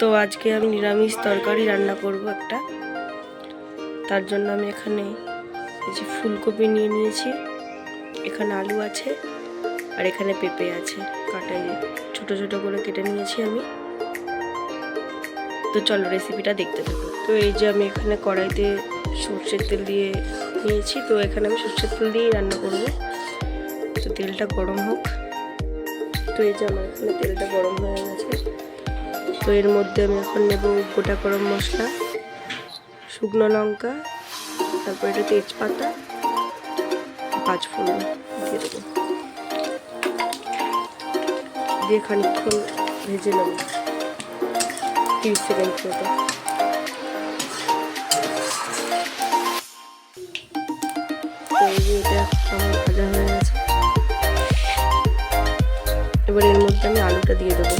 তো আজকে আমি নিরামিষ তরকারি রান্না করব একটা। তার জন্য আমি এখানে এই যে ফুলকপি নিয়ে নিয়েছি। এখানে আলু আছে আর এখানে পেঁপে আছে। কাটাই। ছোট ছোট করে কেটে নিয়েছি আমি। তো চলো রেসিপিটা দেখতে থাকো। তো এই যে আমি এখানে কড়াইতে সর্ষের তেল দিয়ে নিয়েছি। তো এখানে আমি সর্ষের তেল দিয়েই রান্না করব। তো তেলটা গরম হোক। তো এই যে আমার এখানে তেলটা গরম হয়ে তো এর মধ্যে আমি এখন নেব গোটা গরম মশলা, শুকনো লঙ্কা, তারপর এটা তেজপাতা পাঁচ ফোড়ন দিয়ে দেবো। দিয়ে খানিকক্ষণ ভেজে নেব। তিরিশ সেকেন্ড মতো। এটা ভাজা হয়ে গেছে। এবার এর মধ্যে আমি আলুটা দিয়ে দেবো।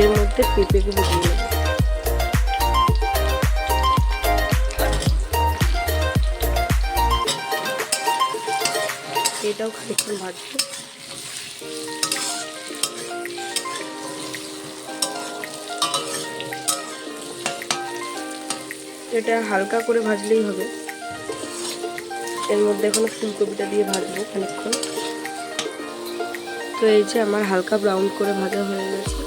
এর মধ্যে পেঁপেগুলো দিয়ে নেব এটাও খানিকক্ষণ ভাজবো। এটা হালকা করে ভাজলেই হবে। এর মধ্যে এখনও ফুলকপিটা দিয়ে ভাজবো খানিকক্ষণ। তো এই যে আমার হালকা ব্রাউন করে ভাজা হয়ে গেছে।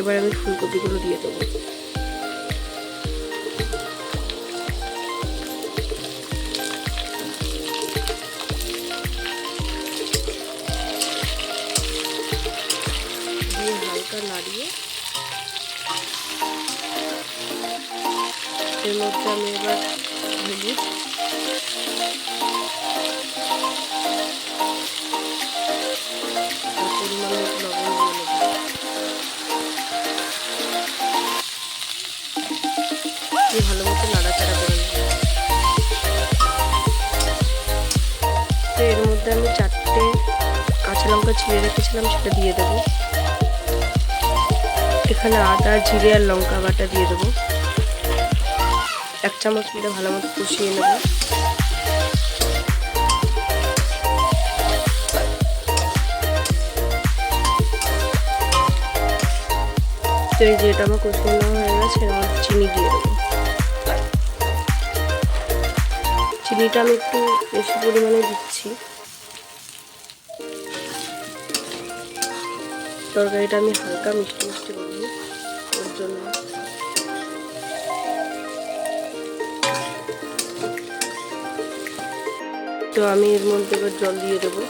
এবার আমি ফুলকপিগুলো দিয়ে দেবো। হালকা নাড়িয়ে এর মধ্যে আমি কাঁচা লঙ্কা ছিঁড়ে রেখেছিলাম, সেটা দিয়ে দেবো। এখানে আদা, জিরে আর লঙ্কা বাটা দিয়ে দেবো। এক চামচ মিলে ভালো মতো কষিয়ে নেব। তো এই যে আমার কষিয়ে নেওয়া হয়ে গেছে মধ্যে চিনি দিয়ে দেবো। চিনিটা আমি একটু বেশি পরিমাণে দিচ্ছি। তরকারিটা আমি হালকা মিষ্টি মিষ্টি করব ওর জন্য। তো আমি এর মধ্যে এবার জল দিয়ে দেবো।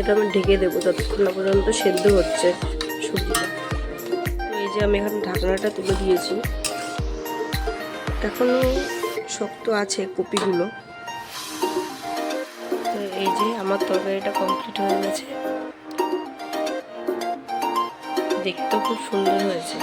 এটা আমি ঢেকে দেবো ততক্ষণ না পর্যন্ত সেদ্ধ হচ্ছে সবজিটা। এই যে আমি এখন ঢাকনাটা তুলে দিয়েছি। এখনও শক্ত আছে কপিগুলো। এই যে আমার তরকারিটা কমপ্লিট হয়ে গেছে। দেখতেও খুব সুন্দর হয়েছে।